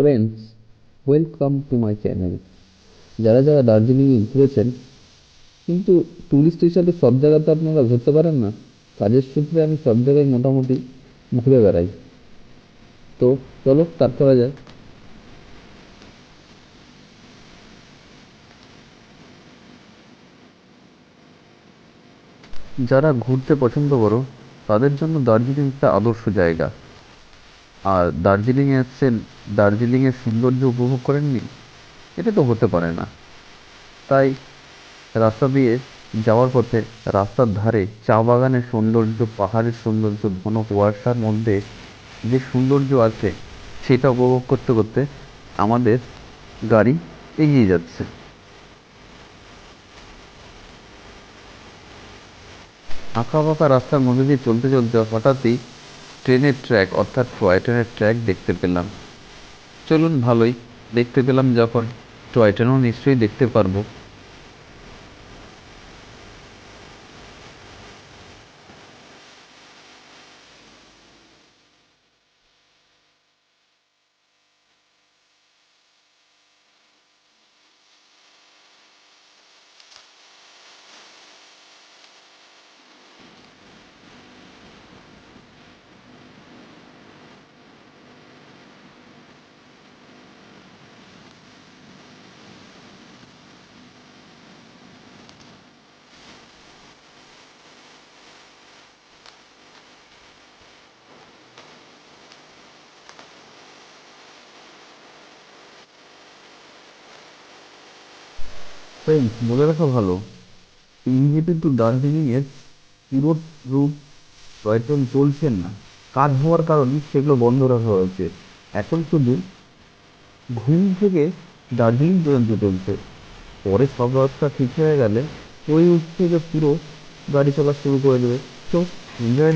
Friends welcome to my channel যারা যারা দার্জিলিংয়ে ঘুরেছেন, কিন্তু ট্যুরিস্ট হিসাবে সব জায়গা তো আপনারা ঘুরতে পারেন না কাজের সূত্রে আমি সব জায়গায় মোটামুটি ঘুরে বেড়াই। তো চলো স্টার্ট করা যায় যারা ঘুরতে পছন্দ করো, তাদের জন্য দার্জিলিং একটা আদর্শ জায়গা। আর দার্জিলিংয়ে এসছেন দার্জিলিংয়ের সৌন্দর্য উপভোগ করেননি? এটা তো হতে পারে না। তাই রাস্তা দিয়ে যাওয়ার পথে রাস্তার ধারে চা বাগানের সৌন্দর্য, পাহাড়ের সৌন্দর্য, ঘন কুয়াশার মধ্যে যে সৌন্দর্য আছে, সেটা উপভোগ করতে করতে আমাদের গাড়ি এগিয়ে যাচ্ছে। আঁকা বাঁকা রাস্তার মধ্যে দিয়ে চলতে চলতে হঠাৎই ট্রেনের ট্র্যাক অর্থাৎ টয় ট্রেনের ট্র্যাক দেখতে পেলাম। চলুন ভালোই, দেখতে পেলাম যখন। টয় ট্রেনও নিশ্চয়ই দেখতে পারব। ফ্রেন্ডস বলে রাখা ভালো। ইঞ্জিনিয়ার টু দার্জিলিংয়ের পুরো রূপ টয় চলছেন না। কাজ হওয়ার কারণে সেগুলো বন্ধ রাখা হয়েছে। এখন শুধু ঘুম থেকে দার্জিলিং পর্যন্ত চলছে। পরে সব ব্যবস্থা ঠিক হয়ে গেলে ওই উঠ থেকে পুরো গাড়ি চলা শুরু করে দেবে। তো এনজয়